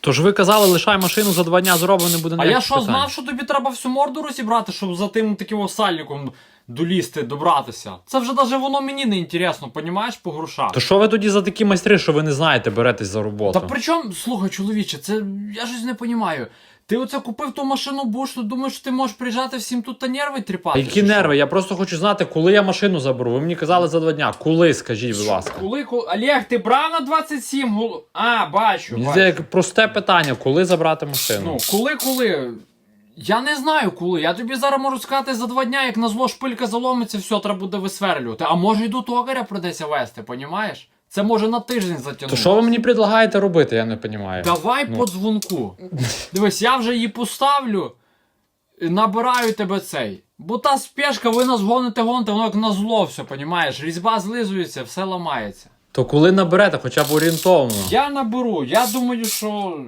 Тож ви казали, лишай машину за два дня зроблено, не буде А я що питання. знав, що тобі треба всю морду розібрати, щоб за тим таким осальником долізти, добратися. Це вже навіть воно мені не інтересно, понімаєш, по грошах. То що ви тоді за такі майстри, що ви не знаєте, беретесь за роботу? Та при чому, слухай, чоловіче, це я щось не розумію. Ти оце купив ту машину буш, то думаєш, що ти можеш приїжджати всім тут та нерви тріпати? Які чи що? нерви? Я просто хочу знати, коли я машину заберу. Ви мені казали за два дня. Коли, скажіть, будь ласка. Коли, коли... Олег, ти брав на 27 гол... А, бачу, Мені бачу. здається, просте питання, коли забрати машину? Ну, коли, коли? Я не знаю коли. Я тобі зараз можу сказати за два дня, як на зло шпилька заломиться, все, треба буде висверлювати. А може й до токаря придеться вести, понімаєш? Це може на тиждень затягнути. То що ви мені предлагаєте робити, я не розумію. Давай Ну. по дзвонку. Дивись, я вже її поставлю, набираю тебе цей. Бо та спешка, ви нас гоните, гоните, воно як на зло все, понімаєш? Різьба злизується, все ламається. То коли наберете, хоча б орієнтовно. Я наберу, я думаю, що